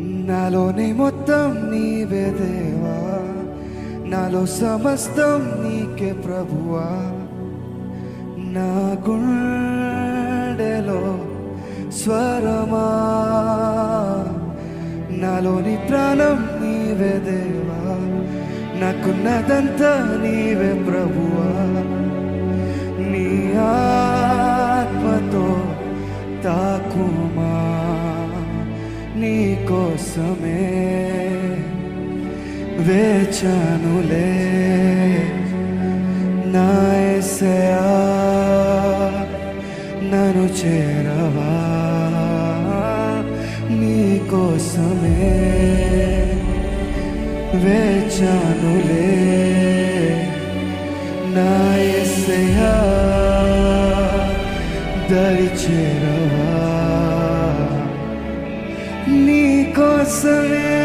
నాలోని మొత్తం నీవే దేవా. నాలో సమస్తం నీకే ప్రభువా. నా గుండెలో స్వరమా. నాలోని ప్రాణం నీవే దేవా. నాకున్నదంతా నీవే ప్రభువా. నీ ఆత్మతో తాకు నీ కోసమే వేచానులే. నా ఎసయా చేరవా? నీ కోసమే వేచానులే. నా దరి చేరవా కోసమే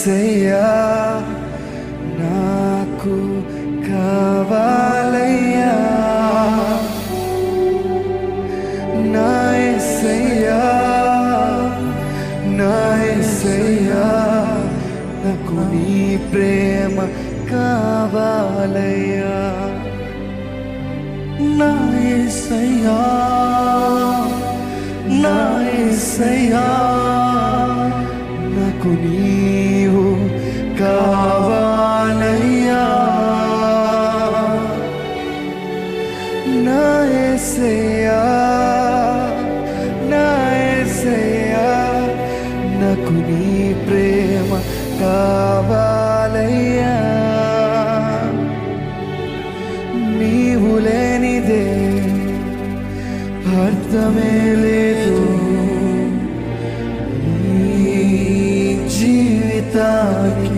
యేసయ్యా నాకు కావాలయ్యా. నా యేసయ్యా నా యేసయ్యా నాకు నీ ప్రేమ కావాలయ్యా. నా యేసయ్యా నా యేసయ్యా యేసయ్యా నా యేసయ్యా నాకు నీ ప్రేమ కావాలయ్యా నీవు లేనిదే అర్థమే లేదు జీవితానికి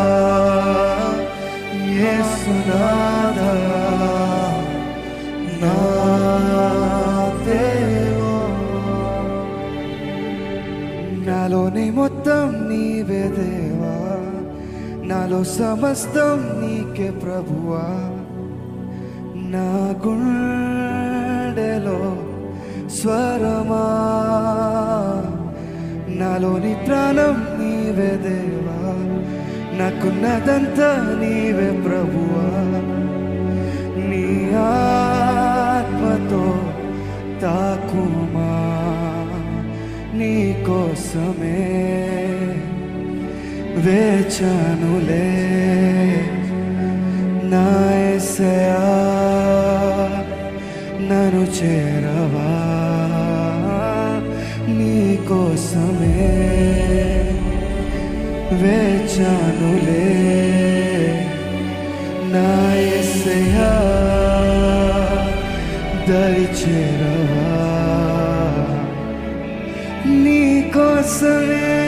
నాలోని మొత్తం నీవే దేవా. నాలో సమస్తం నీకే ప్రభువా. నా గుండెలో స్వరమా. నాలోని ప్రాణం నీవే దేవా. నాకున్నదంతా నీవే ప్రభువా. నీ ఆత్మతో తాకుమా. నీ కోసమే వేచానులే. నా ఎసయా చేరవా? నీ కోసమే వేచానులే. నా దరి చేరవా నీ